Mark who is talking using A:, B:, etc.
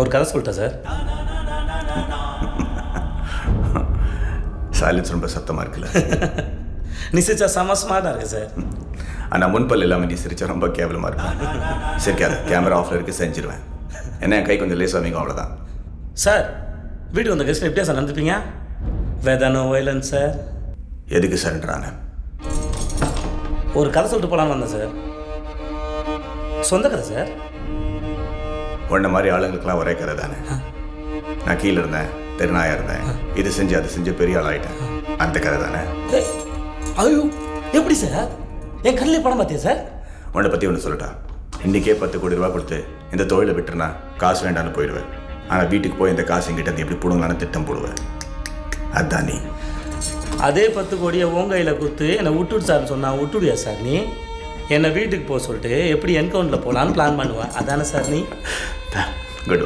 A: ஒரு கதை சொல்லிட்டேன் சார்.
B: சைலன்ஸ் ரொம்ப சத்தமாக இருக்குல்ல.
A: நீ சிரிச்சா செம ஸ்மார்ட்டாக இருக்கு சார்.
B: ஆனால் முன்பல் இல்லாமல் நீ சிரிச்சா ரொம்ப கேவலமாக இருக்கும் சிரிக்காத கேமரா ஆஃப்ல இருக்கு செஞ்சிருவேன். என்ன என் கை கொஞ்சம் லேஸ் வைங்க அவ்வளோதான்
A: சார் வீட்டுக்கு வந்த கெஸ்ட் எப்படியா சார் நடந்துப்பீங்க? வேதானோ வயலன்ஸ் சார்
B: எதுக்கு சரண்டரான
A: ஒரு கதை சொல்லிட்டு போகலான்னு வந்தேன் சார். சொந்த கதை சார்
B: உன்ன மாதிரி ஆளுங்களுக்குலாம் ஒரே கதை தானே? நான் கீழே இருந்தேன் தெருநாயா இருந்தேன். இது செஞ்சு அது செஞ்சு பெரிய ஆள் ஆயிட்டேன். அந்த கதை தானே?
A: ஐயோ எப்படி சார்? என் கண்ணிலே படம் பார்த்தியா சார்?
B: உன்னை பற்றி ஒன்று சொல்லட்டா? இன்றைக்கே பத்து கோடி ரூபா கொடுத்து இந்த தொழிலை விட்டுருனா காசு வேண்டான்னு போயிடுவேன். ஆனால் வீட்டுக்கு போய் இந்த காசு எங்கிட்ட எப்படி பிடுங்கலான்னு திட்டம் போடுவேன். அதான் நீ.
A: அதே பத்து கோடியை உன் கையில் கொடுத்து என்னை விட்டுடு சார்னு சொன்னா விட்டுடுயா சார் நீ? என்னை வீட்டுக்கு போக சொல்லிட்டு எப்படி என்கவுண்டில் போகலான்னு பிளான் பண்ணுவேன். அதானே சார் நீ?